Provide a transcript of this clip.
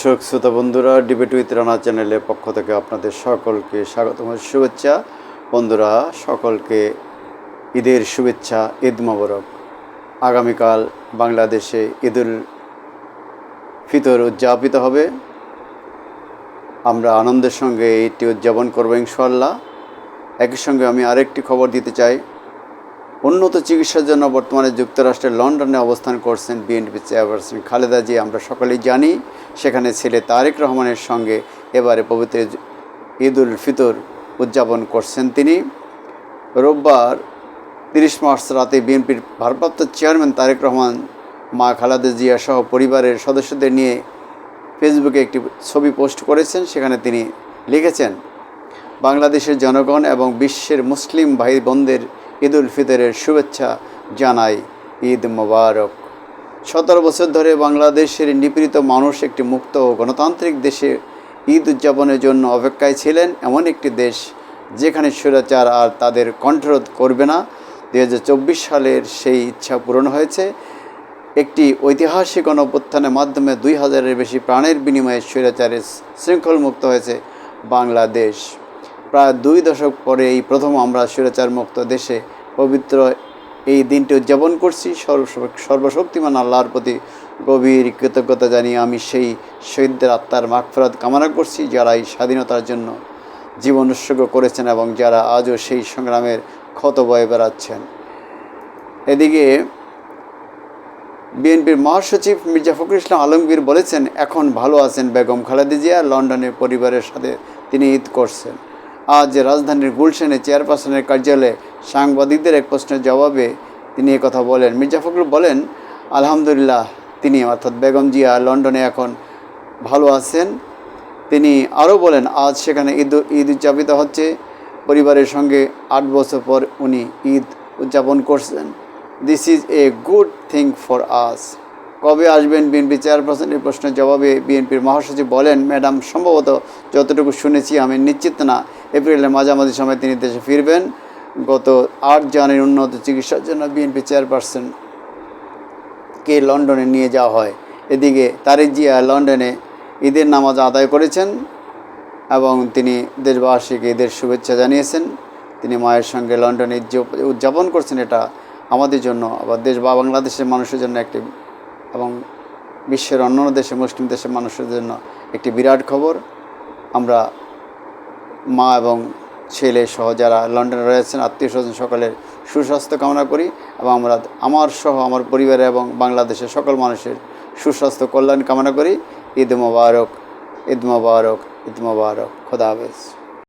দর্শক, শ্রোতা বন্ধুরা ডিবেট উইথ রানা চ্যানেলের পক্ষ থেকে আপনাদের সকলকে স্বাগতম শুভেচ্ছা। বন্ধুরা, সকলকে ঈদের শুভেচ্ছা, ঈদ মোবারক। আগামীকাল বাংলাদেশে ঈদুল ফিতর উদযাপিত হবে। আমরা আনন্দের সঙ্গে এটি উদযাপন করব ইনশাল্লাহ একই সঙ্গে আমি আরেকটি খবর দিতে চাই। উন্নত চিকিৎসার জন্য বর্তমানে যুক্তরাষ্ট্রের লন্ডনে অবস্থান করছেন বিএনপি চেয়ারপারসন খালেদা জি, আমরা সকলেই জানি। সেখানে ছেলে তারেক রহমানের সঙ্গে এবারে পবিত্র ঈদ উল ফিতর উদযাপন করছেন তিনি। রোববার তিরিশ মার্চ রাতে বিএনপির ভারপ্রাপ্ত চেয়ারম্যান তারেক রহমান, মা খালেদা জিয়া সহ পরিবারের সদস্যদের নিয়ে ফেসবুকে একটি ছবি পোস্ট করেছেন। সেখানে তিনি লিখেছেন, বাংলাদেশের জনগণ এবং বিশ্বের মুসলিম ভাই বোনদের ঈদ উল ফিতরের শুভেচ্ছা জানাই। ঈদ মোবারক। সতেরো বছর ধরে বাংলাদেশের নিপীড়িত মানুষ একটি মুক্ত ও গণতান্ত্রিক দেশে ঈদ উদযাপনের জন্য অপেক্ষায় ছিলেন এমন একটি দেশ যেখানে স্বৈরাচার আর তাদের কণ্ঠরোধ করবে না। দু হাজার চব্বিশ সালের সেই ইচ্ছা পূরণ হয়েছে। একটি ঐতিহাসিক গণঅভ্যুত্থানের মাধ্যমে দুই হাজারের বেশি প্রাণের বিনিময়ে স্বৈরাচারের শৃঙ্খল মুক্ত হয়েছে বাংলাদেশ। প্রায় দুই দশক পরে এই প্রথম আমরা স্বৈরাচার মুক্ত দেশে পবিত্র এই দিনটি উদযাপন করছি। সর্ব- সর্বশক্তিমান আল্লাহর প্রতি গভীর কৃতজ্ঞতা জানিয়ে আমি সেই শহীদদের আত্মার মাগফরাত কামনা করছি, যারা এই স্বাধীনতার জন্য জীবন উৎসর্গ করেছেন এবং যারা আজও সেই সংগ্রামের ক্ষত বয়ে বেড়াচ্ছেন। এদিকে বিএনপির মহাসচিব মির্জা ফখরুল ইসলাম আলমগীর বলেছেন, এখন ভালো আছেন বেগম খালেদা জিয়া, লন্ডনের পরিবারের সাথে তিনি ঈদ করছেন। আজ রাজধানীর গুলশানে চেয়ারপারসনের কার্যালয়ে সাংবাদিকদের এক প্রশ্নের জবাবে তিনি কথা বলেন। মির্জা ফখরুল বলেন, আলহামদুলিল্লাহ, তিনি অর্থাৎ বেগম জিয়া লন্ডনে এখন ভালো আছেন। তিনি আরও বলেন, আজ সেখানে ঈদ ঈদ উদযাপিত হচ্ছে। পরিবারের সঙ্গে আট বছর পর উনি ঈদ উদযাপন করছেন। This is a good thing for us কবে আসবেন বিএনপি চেয়ারপারসনের প্রশ্নের জবাবে বিএনপির মহাসচিব বলেন, ম্যাডাম, সম্ভবত যতটুকু শুনেছি আমি নিশ্চিত না। এপ্রিলের মাঝামাঝি সময় তিনি দেশে ফিরবেন। গত আট জানুয়ারি উন্নত চিকিৎসার জন্য বিএনপি চেয়ারপারসন কে লন্ডনে নিয়ে যাওয়া হয়। এদিকে তারেক জিয়া লন্ডনে ঈদের নামাজ আদায় করেছেন এবং তিনি দেশবাসীকে ঈদের শুভেচ্ছা জানিয়েছেন। তিনি মায়ের সঙ্গে লন্ডনে উদযাপন করছেন। এটা আমাদের জন্য আবার দেশ বা বাংলাদেশের মানুষের জন্য একটি এবং বিশ্বের অন্যান্য দেশে, মুসলিম দেশের মানুষের জন্য একটি বিরাট খবর। আমরা মা এবং ছেলে সহ যারা লন্ডনে রয়েছেন, আত্মীয় স্বজন সকলের সুস্বাস্থ্য কামনা করি এবং আমরা আমার সহ আমার পরিবারে এবং বাংলাদেশের সকল মানুষের সুস্বাস্থ্য কল্যাণ কামনা করি। ঈদ মোবারক ঈদ মোবারক ঈদ মোবারক। খোদা হাফেজ।